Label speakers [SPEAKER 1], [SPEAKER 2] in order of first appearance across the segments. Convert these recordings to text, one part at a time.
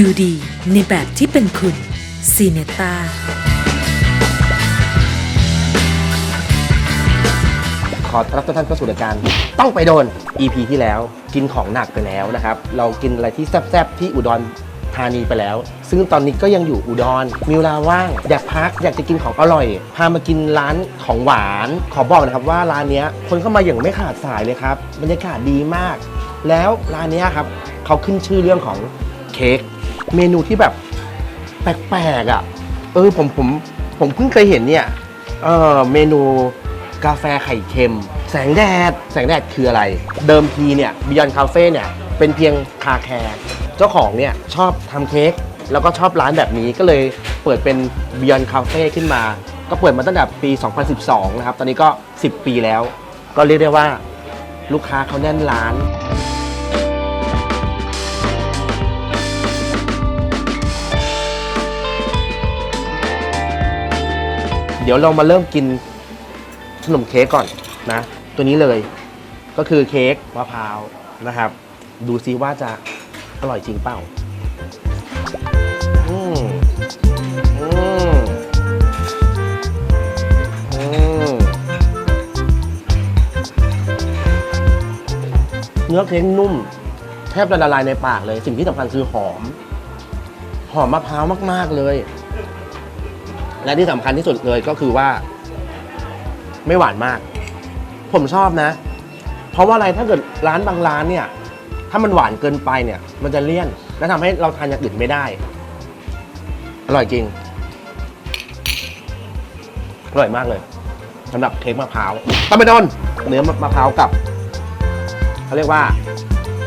[SPEAKER 1] ดูดีในแบบที่เป็นคุณซีเนต้า
[SPEAKER 2] ขอต้อนรับทุกท่านเข้าสู่รายการต้องไปโดน EP ที่แล้วกินของหนักไปแล้วนะครับ เรากินอะไรที่แซ่บๆ ที่อุดรธานีไปแล้ว ซึ่งตอนนี้ก็ยังอยู่อุดร มีเวลาว่างอยากพักอยากจะกินของอร่อย พามากินร้านของหวาน ขอบอกนะครับว่าร้านเนี้ยคนเข้ามาอย่างไม่ขาดสายเลยครับบรรยากาศดีมาก แล้วร้านเนี้ยครับเขาขึ้นชื่อเรื่องของเค้ก เมนูที่แบบแปลกๆอะ เออผมผมผมเพิ่งเคยเห็นเนี่ย เออเมนูกาแฟไข่เค็ม แสงแดด แสงแดดคืออะไร เดิมทีเนี่ยบิยอนคาเฟ่เนี่ยเป็นเพียงคาแคร์เจ้าของเนี่ยชอบทำเค้กแล้วก็ชอบร้านแบบนี้ก็เลยเปิดเป็นบิยอนคาเฟ่ขึ้นมา ก็เปิดมาตั้งแต่ปี 2012 นะครับ ตอนนี้ก็ 10 ปีแล้ว ก็เรียกได้ว่าลูกค้าเขาแน่นร้าน เดี๋ยวเรามาเริ่มกินขนมเค้กก่อนนะ ตัวนี้เลยก็คือเค้กมะพร้าวนะครับ ดูซิว่าจะอร่อยจริงเปล่าอืมอืมอืมเนื้อเค้กนุ่ม แทบจะละลายในปากเลย สิ่งที่สำคัญคือหอม หอมมะพร้าวมาก ๆ เลย และที่สำคัญที่สุดเลยก็คือว่า ไม่หวานมาก ผมชอบนะ เพราะว่าอะไรถ้าเกิดร้านบางร้านเนี่ย ถ้ามันหวานเกินไปเนี่ย มันจะเลี่ยน และทำให้เราทานอย่างอื่นไม่ได้ อร่อยจริง อร่อยมากเลยสำหรับเค้กมะพร้าวตาไปโดนเนื้อมะพร้าวกับเขาเรียกว่า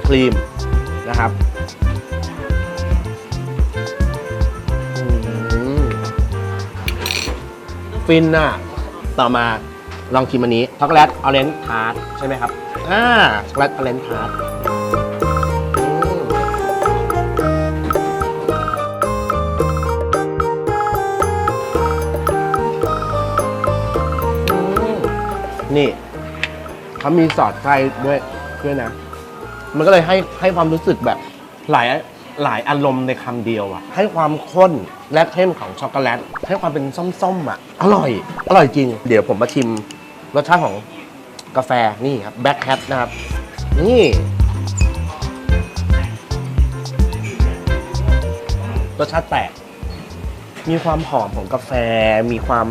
[SPEAKER 2] ครีมนะครับ ฟินน่ะ ต่อมาลองชิมอันนี้ช็อกโกแลตออเรนจ์ทาร์ตใช่ไหมครับ อ่าช็อกโกแลตออเรนจ์ทาร์ตนี่เขามีสอดไส้ด้วยด้วยนะ มันก็เลยให้ให้ความรู้สึกแบบหลายหลายอารมณ์ในคำเดียวอะให้ความข้น และเข้มของช็อกโกแลตให้ความเป็นส้มๆอะ อร่อย อร่อยจริง เดี๋ยวผมมาชิมรสชาติของกาแฟนี่ครับแบ็คแคทนะครับ นี่รสชาติแปลกมีความหอมของกาแฟ มีความ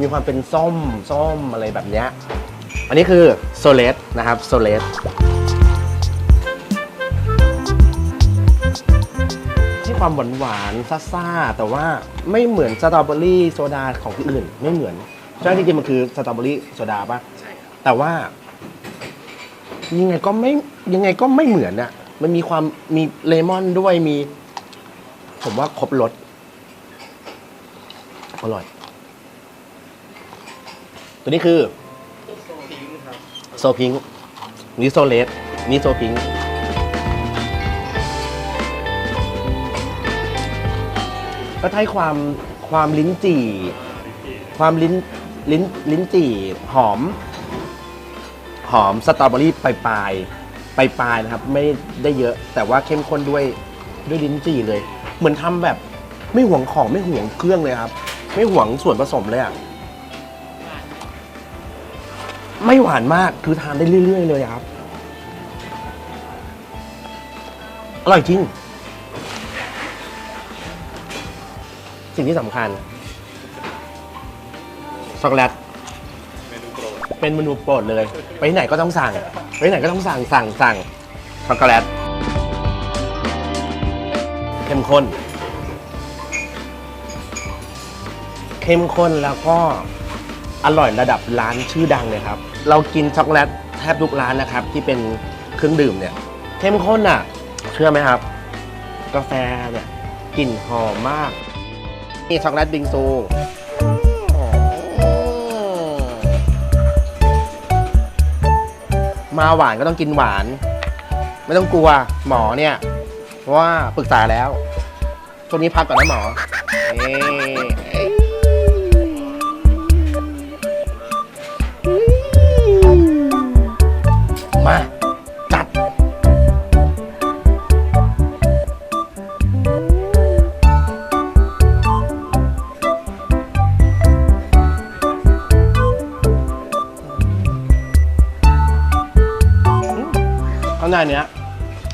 [SPEAKER 2] มีความเป็นส้มส้มอะไรแบบเนี้ย อันนี้คือโซเลสนะครับโซเลส ความหวานหวานๆซ่าๆแต่ว่าไม่เหมือนสตรอเบอรี่โซดาของที่อื่น ไม่เหมือนใช่จริงๆมันคือสตรอเบอรี่โซดาป่ะใช่แต่ว่า ยังไงก็ไม่ยังไงก็ไม่เหมือนอะมันมีความมีเลมอนด้วยมี ผมว่าครบรสอร่อย ตัวนี้คือโซพิงค์นี่โซเลสนี่โซพิง ก็ให้ความความลิ้นจี่ ความลิ้นลิ้นลิ้นจี่หอม หอมสตรอเบอรี่ปลายปลายปลายปลายนะครับ ไม่ได้เยอะแต่ว่าเข้มข้นด้วยด้วยลิ้นจี่เลย เหมือนทำแบบไม่ห่วงของไม่ห่วงเครื่องเลยครับ ไม่ห่วงส่วนผสมเลยอะไม่หวานมากคือทานได้เรื่อย ๆ เลยครับ อร่อยจริง สิ่งที่สำคัญช็อกโกแลตเป็นเมนูโปรดเลย ไปที่ไหนก็ต้องสั่ง ไปที่ไหนก็ต้องสั่งสั่งสั่งช็อกโกแลตเข้มข้น เข้มข้นแล้วก็อร่อยระดับร้านชื่อดังเลยครับ เรากินช็อกโกแลตแทบทุกร้านนะครับ ที่เป็นเครื่องดื่มเนี่ย เข้มข้นอะ เชื่อไหมครับ กาแฟเนี่ยกลิ่นหอมมาก นี่ช็อกโกแลตบิงซูมาหวานก็ต้องกินหวาน ไม่ต้องกลัวหมอเนี่ยว่าปรึกษาแล้วช่วงนี้พักก่อนนะหมอเในเนี้ย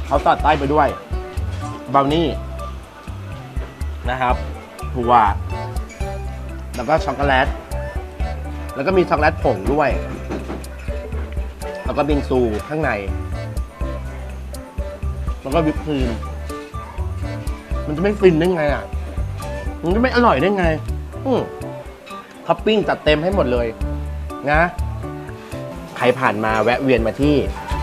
[SPEAKER 2] เขาสอดใต้ไปด้วยบราวนี่นะครับถั่วแล้วก็ช็อกโกแลต แล้วก็มีช็อกโกแลตผงด้วย แล้วก็บิงซูข้างใน แล้วก็วิปครีม มันจะไม่ฟินได้ไงอะ มันจะไม่อร่อยได้ไง อืมท็อปปิ้งจัดเต็มให้หมดเลย นะ ใครผ่านมาแวะเวียนมาที่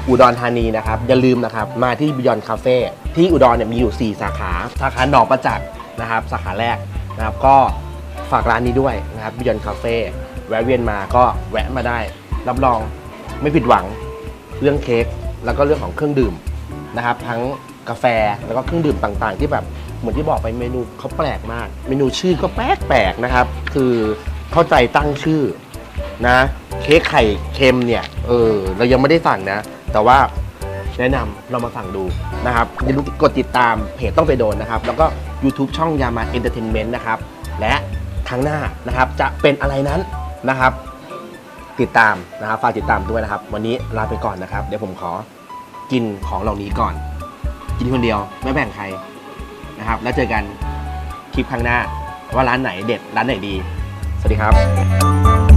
[SPEAKER 2] อุดรธานีนะครับ อย่าลืมนะครับมาที่บิยอนคาเฟ่ที่อุดรเนี่ยมีอยู่ 4 สาขา สาขาหนองประจักษ์นะครับ สาขาแรกนะครับก็ฝากร้านนี้ด้วยนะครับบิยอนคาเฟ่แวะเวียนมาก็แวะมาได้ รับรองไม่ผิดหวังเรื่องเค้กแล้วก็เรื่องของเครื่องดื่มนะครับ ทั้งกาแฟแล้วก็เครื่องดื่มต่างๆ ที่แบบเหมือนที่บอกไปเมนูเขาแปลกมาก เมนูชื่อก็แปลกๆนะครับ คือเข้าใจตั้งชื่อนะ เค้กไข่เค็มเนี่ยเออเรายังไม่ได้สั่งนะ แต่ว่าแนะนำเรามาสั่งดูนะครับอย่าลืมกดติดตามเพจต้องไปโดนนะครับ แล้วก็ YouTube ช่องยามาเอนเตอร์เทนเมนต์นะครับ และครั้งหน้านะครับจะเป็นอะไรนั้นนะครับ ติดตามนะครับฝากติดตามด้วยนะครับ วันนี้ลาไปก่อนนะครับ เดี๋ยวผมขอกินของเหล่านี้ก่อน กินคนเดียวไม่แบ่งใครนะครับ แล้วเจอกันคลิปครั้งหน้าว่าร้านไหนเด็ดร้านไหนดี สวัสดีครับ